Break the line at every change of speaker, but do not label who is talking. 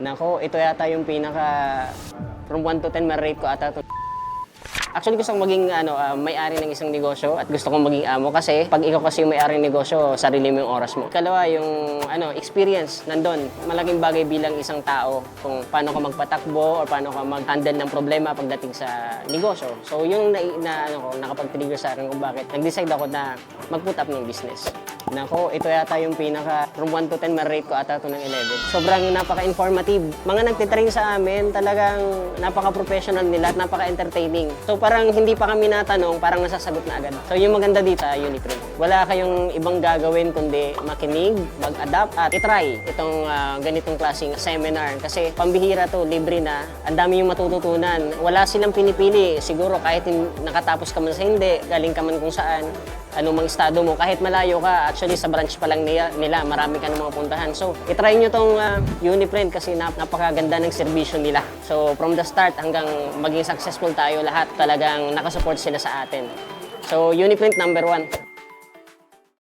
Nako, ito yata yung pinaka from 1 to 10 ma-rate ko ata to. Actually, gusto kong maging ano, ah, may-ari ng isang negosyo at gusto kong maging amo kasi pag ikaw kasi yung may-ari ng negosyo, sarili mo yung oras mo. Kalawa, yung ano, experience nandun. Malaking bagay bilang isang tao kung paano ka magpatakbo or paano ka mag-handle ng problema pagdating sa negosyo. So, yung na, na ano ko, nakapag-trigger sa akin kung bakit nag-decide ako na mag-put up ng business. Nako, ito yata yung pinaka from 1 to 10 ma-rate ko ata ito ng 11. Sobrang napaka-informative. Mga nagtitrain sa amin, talagang napaka-professional nila at napaka-entertaining. So parang hindi pa kami natanong, parang nasasagot na agad. So yung maganda dito sa Uniprint, wala kayong ibang gagawin kundi makinig, mag-adapt at itry itong ah, ganitong klaseng seminar. Kasi pambihira to, libre na. Ang dami yung matututunan. Wala silang pinipili. Siguro kahit nakatapos ka man sa hindi, galing ka man kung saan, anumang estado mo, kahit malayo ka, actually sa branch pa lang nila, nila marami ka na mga puntahan. So, itry nyo tong uh, Uniprint kasi nap napakaganda ng serbisyo nila. So, from the start hanggang maging successful tayo, lahat talagang nakasupport sila sa atin. So, Uniprint number one.